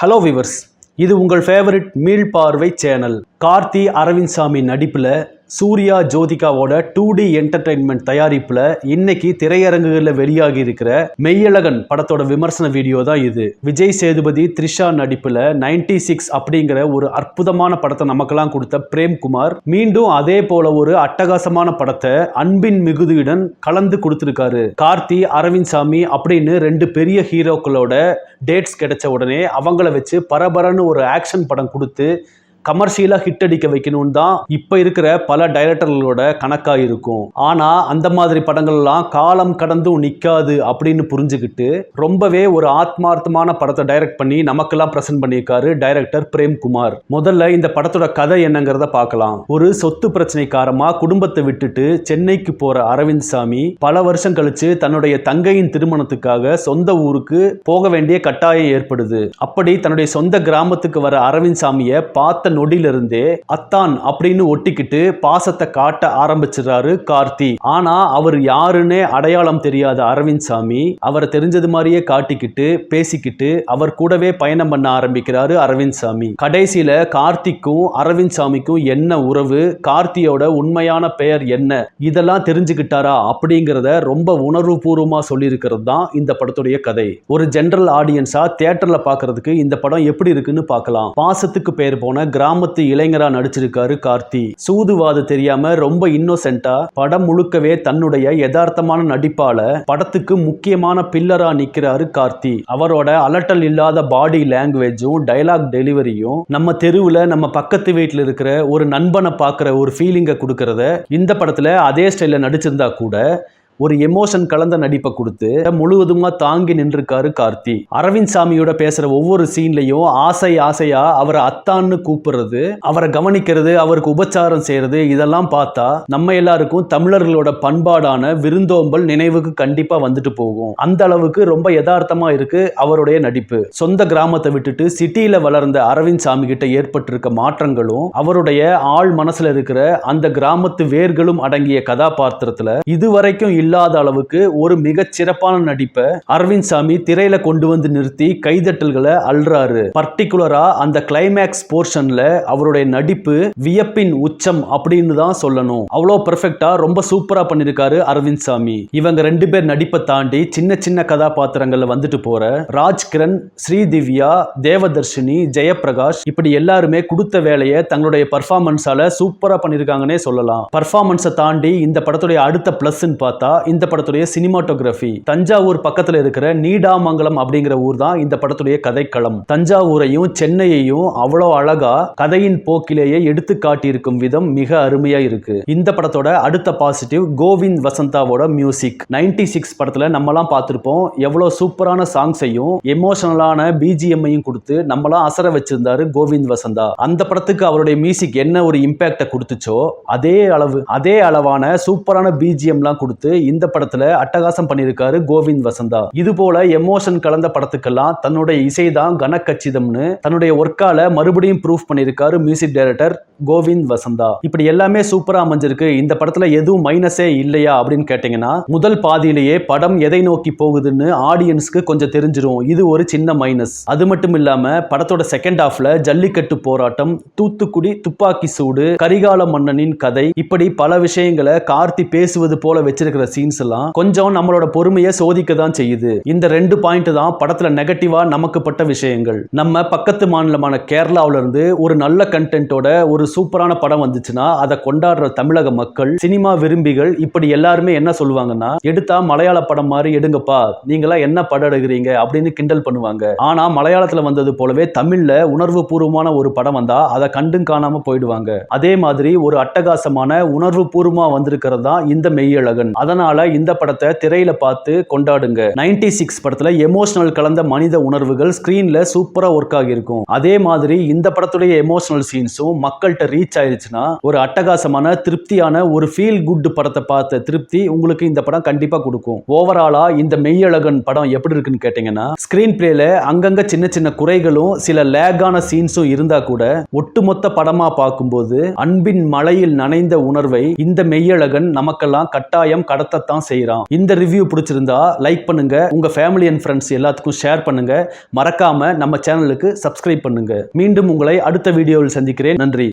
Hello viewers இது உங்கள் favourite மீள் பார்வை சேனல் கார்த்தி அரவிந்த் சாமி நடிப்பில் சூர்யா ஜோதிகாவோட டூ டி என்டர்டைன்மெண்ட் தயாரிப்பில் இன்னைக்கு திரையரங்குகளில் வெளியாகி இருக்கிற மெய்யழகன் படத்தோட விமர்சன வீடியோ தான் இது. விஜய் சேதுபதி த்ரிஷா நடிப்பில் நைன்டி சிக்ஸ் அப்படிங்கிற ஒரு அற்புதமான படத்தை நமக்கெல்லாம் கொடுத்த பிரேம்குமார் மீண்டும் அதே போல ஒரு அட்டகாசமான படத்தை அன்பின் மிகுதியுடன் கலந்து கொடுத்துருக்காரு. கார்த்தி அரவிந்த் சாமி அப்படின்னு ரெண்டு பெரிய ஹீரோக்களோட டேட்ஸ் கிடைச்ச உடனே அவங்கள வச்சு பரபரன்னு ஒரு ஆக்ஷன் படம் கொடுத்து கமர்ஷியலாக ஹிட் அடிக்க வைக்கணும்னு தான் இப்போ இருக்கிற பல டைரக்டர்களோட கணக்காக இருக்கும். ஆனால் அந்த மாதிரி படங்கள்லாம் காலம் கடந்தும் நிற்காது அப்படின்னு புரிஞ்சுக்கிட்டு ரொம்பவே ஒரு ஆத்மார்த்தமான படத்தை டைரக்ட் பண்ணி நமக்கெல்லாம் ப்ரெசென்ட் பண்ணியிருக்காரு டைரக்டர் பிரேம்குமார் முதல்ல இந்த படத்தோட கதை என்னங்கிறத பார்க்கலாம். ஒரு சொத்து பிரச்சனை காரமாக குடும்பத்தை விட்டுட்டு சென்னைக்கு போகிற அரவிந்த் சாமி பல வருஷம் கழிச்சு தன்னுடைய தங்கையின் திருமணத்துக்காக சொந்த ஊருக்கு போக வேண்டிய கட்டாயம் ஏற்படுது. அப்படி தன்னுடைய சொந்த கிராமத்துக்கு வர அரவிந்த் சாமியை பார்த்த நொடியிலிருந்தே அத்தான் அப்படின்னு ஒட்டிக்கிட்டு பாசத்தை காட்ட ஆரம்பிச்சிடுறாரு கார்த்தி. ஆனா அவர் யாருன்னே அடையாளம் தெரியாத அரவிந்த் சாமி அவரை தெரிஞ்சது மாதிரியே காட்டிக்கிட்டு பேசிக்கிட்டு அவர் கூடவே பயணம் பண்ண ஆரம்பிக்கிறாரு அரவிந்த் சாமி. கடைசியில கார்த்திக்கும் அரவிந்த் சாமிக்கும் என்ன உறவு கார்த்தியோட உண்மையான பெயர் என்ன இதெல்லாம் தெரிஞ்சுக்கிட்டாரா அப்படிங்கிறத ரொம்ப உணர்வுபூர்வமா சொல்லியிருக்கிறது தான் இந்த படத்துடைய கதை. ஒரு ஜென்ரல் ஆடியன்ஸா தியேட்டர்ல பாக்குறதுக்கு இந்த படம் எப்படி இருக்குன்னு பார்க்கலாம். பாசத்துக்கு பெயர் போன கிராமத்து இளைஞரா நடிச்சிருக்காரு கார்த்தி. சூதுவாது தெரியாம ரொம்ப இன்னோசென்ட்டா படம் முழுக்கவே தன்னுடைய யதார்த்தமான நடிப்பால படத்துக்கு முக்கியமான பில்லரா நிக்கிறாரு கார்த்தி. அவரோட அலட்டல் இல்லாத பாடி லாங்குவேஜும் டைலாக் டெலிவரியும் நம்ம தெருவுல நம்ம பக்கத்து வீட்டில் இருக்கிற ஒரு நண்பனை பார்க்குற ஒரு ஃபீலிங்கை கொடுக்கறத இந்த படத்துல அதே ஸ்டைலில் நடிச்சிருந்தா கூட ஒரு எமோஷன் கலந்த நடிப்பை கொடுத்து முழுவதுமா தாங்கி நின்றுருக்காரு கார்த்தி. அரவிந்த் சாமியோட பேசுற ஒவ்வொரு சீன்லையும் ஆசை ஆசையா அவரை அத்தான்னு கூப்பிடுறது அவரை கவனிக்கிறது அவருக்கு உபச்சாரம் செய்யறது இதெல்லாம் பார்த்தா நம்ம எல்லாருக்கும் தமிழர்களோட பண்பாடான விருந்தோம்பல் நினைவுக்கு கண்டிப்பா வந்துட்டு போகும். அந்த அளவுக்கு ரொம்ப யதார்த்தமா இருக்கு அவருடைய நடிப்பு. சொந்த கிராமத்தை விட்டுட்டு சிட்டியில வளர்ந்த அரவிந்த் சாமி கிட்ட ஏற்பட்டிருக்க மாற்றங்களும் அவருடைய ஆள் மனசுல இருக்கிற அந்த கிராமத்து வேர்களும் அடங்கிய கதாபாத்திரத்துல இதுவரைக்கும் இல்லாத அளவுக்கு ஒரு மிக சிறப்பான நடிப்பை அரவிந்த் சாமி திரையில கொண்டு வந்து நிறுத்தி கைதட்டல்களை அல்றாரு பர்டிகுலரா அந்த கிளைமேக்ஸ் போர்ஷன்ல அவருடைய நடிப்பு வியப்பின் உச்சம் அப்படின்னு தான் சொல்லணும். அவ்வளோ பெர்ஃபெக்டா ரொம்ப சூப்பரா பண்ணிருக்காரு அரவிந்த் சாமி. இவங்க ரெண்டு பேர் நடிப்பை தாண்டி சின்ன சின்ன கதாபாத்திரங்கள்ல வந்துட்டு போற ராஜ்கிரண் ஸ்ரீதிவ்யா தேவதர்ஷினி ஜெயபிரகாஷ் இப்படி எல்லாருமே கொடுத்த வேலையை தங்களுடைய பர்ஃபார்மன்ஸால சூப்பரா பண்ணிருக்காங்கன்னே சொல்லலாம். பர்ஃபார்மன்ஸை தாண்டி இந்த படத்துடைய அடுத்த பிளஸ்ன்னு பார்த்தா இந்த படத்துடைய சினிமாட்டோகிராஃபி. தஞ்சாவூர் பக்கத்துல இருக்கிற நீடாமங்கலம் அப்படிங்கிற ஊர் தான் இந்த படத்துடைய கதைக்களம். தஞ்சாவூரையும் சென்னையையும் அவ்வளோ அழகா கதையின் போக்கிலேயே எடுத்து காட்டியிருக்கும் விதம் மிக அருமையா இருக்கு. இந்த படத்தோட அடுத்த பாசிட்டிவ் கோவிந்த் வசந்தாவோட மியூசிக் நைன்டி சிக்ஸ் படத்துல நம்மலாம் பார்த்திருப்போம் எவ்வளோ சூப்பரான சாங்ஸையும் எமோஷனலான பிஜிஎம்மையும் கொடுத்து நம்மளாம் அசர வச்சிருந்தாரு கோவிந்த் வசந்தா. அந்த படத்துக்கு அவருடைய மியூசிக் என்ன ஒரு இம்பாக்டை கொடுத்துச்சோ அதே அளவு அதே அளவான சூப்பரான பிஜிஎம்லாம் கொடுத்து இந்த படத்துல அட்டகாசம் பண்ணியிருக்காரு கோவிந்த் வசந்தா. இது போல எமோஷன் கலந்த படத்துக்கெல்லாம் தன்னுடைய இசை தான் கனக்கச்சிதம்னு தன்னுடைய ஒர்க்கால மறுபடியும் ப்ரூஃப் பண்ணியிருக்காரு மியூசிக் டைரக்டர் கோவிந்த் வசந்தா. இப்படி எல்லாமே சூப்பரா அமைஞ்சிருக்கு. இந்த படத்துல எதுவும் மைனஸே இல்லையா அப்படின்னு கேட்டீங்கன்னா முதல் பாதியிலேயே படம் எதை நோக்கி போகுதுன்னு ஆடியன்ஸ்க்கு கொஞ்சம் தெரிஞ்சிரும். இது ஒரு சின்ன மைனஸ் அது மட்டும் இல்லாம படத்தோட செகண்ட் ஹாஃப்ல ஜல்லிக்கட்டு போராட்டம் தூத்துக்குடி துப்பாக்கி சூடு கரிகால மன்னனின் கதை இப்படி பல விஷயங்களை கார்த்தி பேசுவது போல வச்சிருக்கிற சீன்ஸ் எல்லாம் கொஞ்சம் நம்மளோட பொறுமையை சோதிக்க தான் செய்யுது. இந்த ரெண்டு பாயிண்ட் தான் படத்துல நெகட்டிவா நமக்கு பட்ட விஷயங்கள். நம்ம பக்கத்து மாநிலமான கேரளாவில இருந்து ஒரு நல்ல கண்டென்ட்டோட ஒரு சூப்பரான படம் வந்துச்சுன்னா அதை கொண்டாடுற தமிழக மக்கள் சினிமா விரும்பிகள் இப்படி எல்லாருமே என்ன சொல்லுவாங்கன்னா எடுத்தா மலையாள படம் மாதிரி எடுங்கப்பா நீங்களா என்ன படம் எடுக்கிறீங்க? அப்படின்னு கிண்டல் பண்ணுவாங்க. ஆனா மலையாளத்துல வந்தது போலவே தமிழ்ல உணர்வு பூர்வமான ஒரு படம் வந்தா அதை கண்டும் காணாம போயிடுவாங்க. அதே மாதிரி ஒரு அட்டகாசமான உணர்வு பூர்வமா வந்திருக்கிறது தான் இந்த மெய்யழகன். அதனால இந்த படத்தை திரையில பார்த்து கொண்டாடுங்க? நைன்டி சிக்ஸ் படத்துல எமோஷனல் கலந்த மனித உணர்வுகள் ஸ்கிரீன்ல சூப்பரா ஒர்க் ஆகியிருக்கும். அதே மாதிரி இந்த படத்துடைய எமோஷனல் சீன்ஸும் மக்கள்கிட்ட ரீச் ஆயிருச்சுன்னா ஒரு அட்டகாசமான திருப்தியான ஒரு ஃபீல் குட் படத்தை பார்த்த திருப்தி உங்களுக்கு இந்த படம் கண்டிப்பா கொடுக்கும். ஓவராலா இந்த மெய்யழகன் படம் எப்படி இருக்குன்னு கேட்டீங்கன்னா ஸ்கிரீன் பிளேல அங்கங்க சின்ன சின்ன குறைகளும் சில லேகான சீன்ஸும் இருந்தா கூட ஒட்டுமொத்த படமா பார்க்கும்போது அன்பின் மலையில் நனைந்த உணர்வை இந்த மெய்யழகன் நமக்கெல்லாம் கட்டாயம் கடத்த தான் செய்கிறான் இந்த ரிவ்யூ பிடிச்சிருந்தா லைக் பண்ணுங்க. உங்க ஃபேமிலி அண்ட் ஃப்ரெண்ட்ஸ் எல்லாத்துக்கும் ஷேர் பண்ணுங்க. மறக்காம நம்ம சேனலுக்கு சப்ஸ்கிரைப் பண்ணுங்க. மீண்டும் உங்களை அடுத்த வீடியோவில் சந்திக்கிறேன். நன்றி.